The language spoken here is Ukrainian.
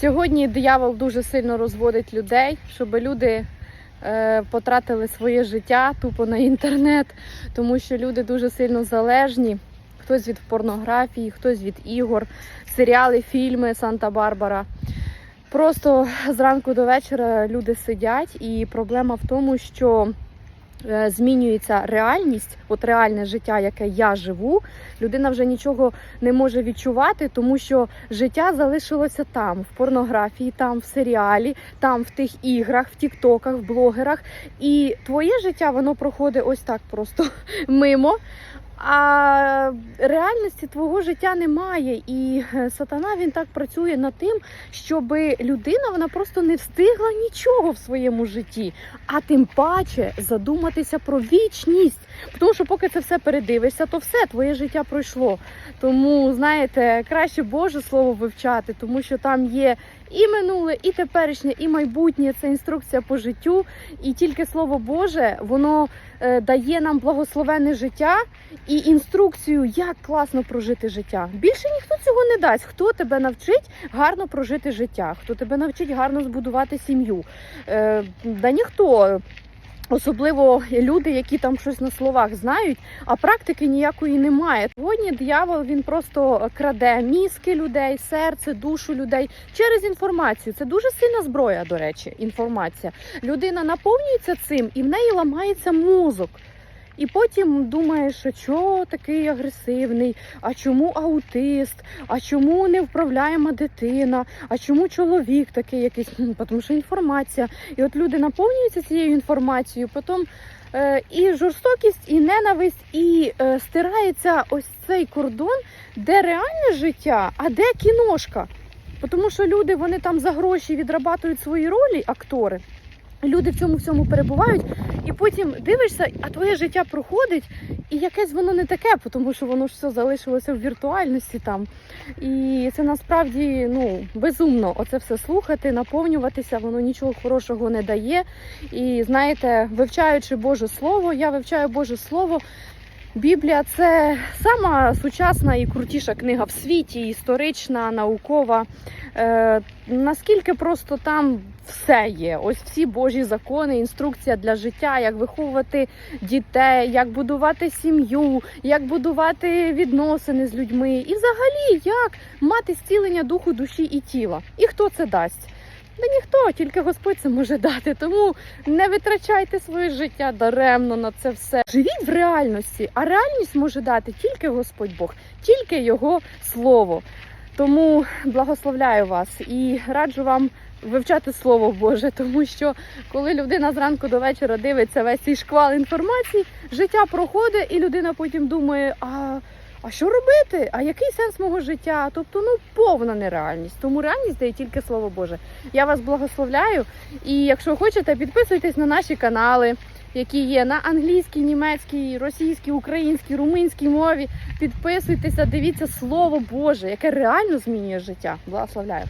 Сьогодні диявол дуже сильно розводить людей, щоб люди е, потратили своє життя тупо на інтернет, тому що люди дуже сильно залежні. Хтось від порнографії, хтось від ігор, серіали, фільми Санта-Барбара. Просто зранку до вечора люди сидять, і проблема в тому, що змінюється реальність, от реальне життя, яке я живу, людина вже нічого не може відчувати, тому що життя залишилося там, в порнографії, там в серіалі, там в тих іграх, в тіктоках, в блогерах. І твоє життя воно проходить ось так просто мимо. А реальності твого життя немає, і е, сатана він так працює над тим, щоб людина вона просто не встигла нічого в своєму житті, а тим паче задуматися про вічність. Тому що поки це все передивишся, то все твоє життя пройшло. Тому знаєте, краще Боже слово вивчати, тому що там є і минуле, і теперішнє, і майбутнє. Це інструкція по життю. І тільки слово Боже, воно е, дає нам благословенне життя і інструкцію, як класно прожити життя. Більше ніхто цього не дасть. Хто тебе навчить гарно прожити життя, хто тебе навчить гарно збудувати сім'ю. Е, да ніхто. Особливо люди, які там щось на словах знають, а практики ніякої немає. Сьогодні диявол він просто краде мізки людей, серце, душу людей через інформацію. Це дуже сильна зброя, до речі, інформація. Людина наповнюється цим і в неї ламається мозок. І потім думає, що чого такий агресивний, а чому аутист, а чому невправляєма дитина, а чому чоловік такий якийсь, тому що інформація. І от люди наповнюються цією інформацією, потім е, і жорстокість, і ненависть, і е, стирається ось цей кордон, де реальне життя, а де кіношка. Тому що люди вони там за гроші відрабатують свої ролі, актори. Люди в цьому всьому перебувають, і потім дивишся, а твоє життя проходить, і якесь воно не таке, тому що воно ж все залишилося в віртуальності там. І це насправді ну, безумно оце все слухати, наповнюватися, воно нічого хорошого не дає. І знаєте, вивчаючи Боже Слово, я вивчаю Боже Слово. Біблія це сама сучасна і крутіша книга в світі, історична, наукова. Е, наскільки просто там все є. Ось всі Божі закони, інструкція для життя, як виховувати дітей, як будувати сім'ю, як будувати відносини з людьми, і взагалі як мати зцілення духу, душі і тіла. І хто це дасть? Да ніхто, тільки Господь це може дати. Тому не витрачайте своє життя даремно на це все. Живіть в реальності, а реальність може дати тільки Господь Бог, тільки Його слово. Тому благословляю вас і раджу вам вивчати слово Боже, тому що коли людина зранку до вечора дивиться весь цей шквал інформації, життя проходить, і людина потім думає, а. А що робити? А який сенс мого життя? Тобто, ну повна нереальність. Тому реальність дає тільки слово Боже. Я вас благословляю. І якщо хочете, підписуйтесь на наші канали, які є на англійській, німецькій, російській, українській, румунській мові. Підписуйтеся, дивіться слово Боже, яке реально змінює життя. Благословляю.